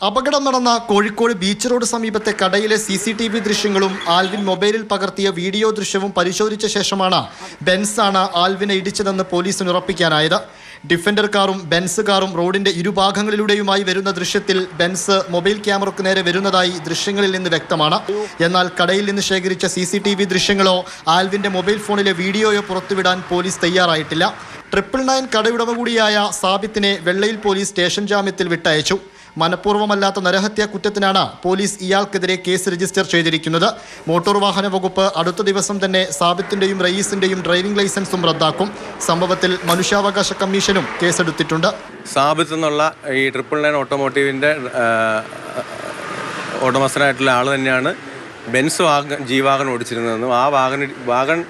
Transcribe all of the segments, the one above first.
അപകടം നടന്ന Kozhikode beach road സമീപത്തെ കടയിലെ സി സി ടി വി ദൃശ്യങ്ങളും ആൽവിൻ മൊബൈലിൽ പകർത്തിയ വീഡിയോ ദൃശ്യവും പരിശോധിച്ച ശേഷമാണ് ബെൻസാണ് ആൽവിനെ ഇടിച്ചതെന്ന് പോലീസിന് ഉറപ്പിക്കാനായത്. ഡിഫൻഡർ കാറും ബെൻസ് കാറും റോഡിന്റെ ഇരുഭാഗങ്ങളിലൂടെയുമായി വരുന്ന ദൃശ്യത്തിൽ ബെൻസ് മൊബൈൽ ക്യാമറയ്ക്ക് നേരെ വരുന്നതായി ദൃശ്യങ്ങളിൽ നിന്ന് വ്യക്തമാണ്. എന്നാൽ കടയിൽ നിന്ന് ശേഖരിച്ച സി ദൃശ്യങ്ങളോ ആൽവിന്റെ മൊബൈൽ ഫോണിലെ വീഡിയോയോ പുറത്തുവിടാൻ പോലീസ് തയ്യാറായിട്ടില്ല. ട്രിപ്പിൾ നയൻ കടയുടമ കൂടിയായ സാബിത്തിനെ വെള്ളയിൽ പോലീസ് സ്റ്റേഷൻ ജാമ്യത്തിൽ വിട്ടയച്ചു. മനഃപൂർവമല്ലാത്ത നരഹത്യാ കുറ്റത്തിനാണ് പോലീസ് ഇയാൾക്കെതിരെ കേസ് രജിസ്റ്റർ ചെയ്തിരിക്കുന്നത്. മോട്ടോർ വാഹന വകുപ്പ് അടുത്ത ദിവസം തന്നെ സാബിത്തിന്റെയും റയീസിന്റെയും ഡ്രൈവിംഗ് ലൈസൻസും റദ്ദാക്കും. സംഭവത്തിൽ മനുഷ്യാവകാശ കമ്മീഷനും കേസെടുത്തിട്ടുണ്ട്. സാബിത്ത് എന്നുള്ള ഈ ട്രിപ്പിൾ നയൻ ഓട്ടോമോട്ടീവിന്റെ ഉടമസ്ഥനായിട്ടുള്ള ആൾ തന്നെയാണ് ബെൻസ് വാഗൻ ജി ഓടിച്ചിരുന്നതെന്നും ആ ഇടി- വാഗൺ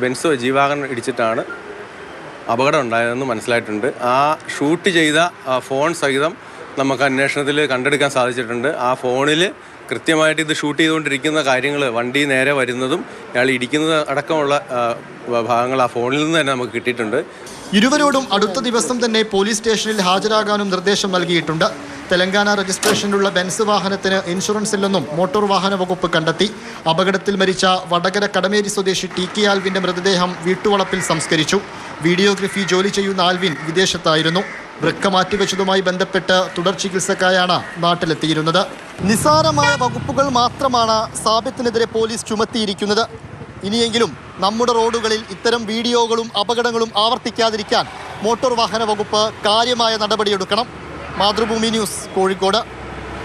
ബെൻസ് ജി ഇടിച്ചിട്ടാണ് അപകടം ഉണ്ടായതെന്ന് മനസ്സിലായിട്ടുണ്ട്. ആ ഷൂട്ട് ചെയ്ത ഫോൺ സഹിതം നമുക്ക് അന്വേഷണത്തിൽ കണ്ടെടുക്കാൻ സാധിച്ചിട്ടുണ്ട്. ആ ഫോണിൽ കൃത്യമായിട്ട് ഇത് ഷൂട്ട് ചെയ്തുകൊണ്ടിരിക്കുന്ന കാര്യങ്ങൾ വണ്ടി നേരെ വരുന്നതും അയാൾ ഇടിക്കുന്നത് അടക്കമുള്ള ഭാഗങ്ങൾ ആ ഫോണിൽ നിന്ന് തന്നെ നമുക്ക് കിട്ടിയിട്ടുണ്ട്. ഇരുവരോടും അടുത്ത ദിവസം തന്നെ പോലീസ് സ്റ്റേഷനിൽ ഹാജരാകാനും നിർദ്ദേശം നൽകിയിട്ടുണ്ട്. തെലങ്കാന രജിസ്ട്രേഷനിലുള്ള ബെൻസ് വാഹനത്തിന് ഇൻഷുറൻസ് ഇല്ലെന്നും മോട്ടോർ വാഹന വകുപ്പ് കണ്ടെത്തി. അപകടത്തിൽ മരിച്ച വടകര കടമേരി സ്വദേശി ടി കെ ആൽവിന്റെ മൃതദേഹം വീട്ടുവളപ്പിൽ സംസ്കരിച്ചു. വീഡിയോഗ്രഫി ജോലി ചെയ്യുന്ന ആൽവിൻ വിദേശത്തായിരുന്നു. വൃക്ക മാറ്റിവെച്ചതുമായി ബന്ധപ്പെട്ട് തുടർ ചികിത്സക്കായാണ് നാട്ടിലെത്തിയിരുന്നത്. നിസാരമായ വകുപ്പുകൾ മാത്രമാണ് സാബിത്തിനെതിരെ പോലീസ് ചുമത്തിയിരിക്കുന്നത്. ഇനിയെങ്കിലും നമ്മുടെ റോഡുകളിൽ ഇത്തരം വീഡിയോകളും അപകടങ്ങളും ആവർത്തിക്കാതിരിക്കാൻ മോട്ടോർ വാഹന വകുപ്പ് കാര്യമായ നടപടിയെടുക്കണം. മാതൃഭൂമി ന്യൂസ് കോഴിക്കോട്.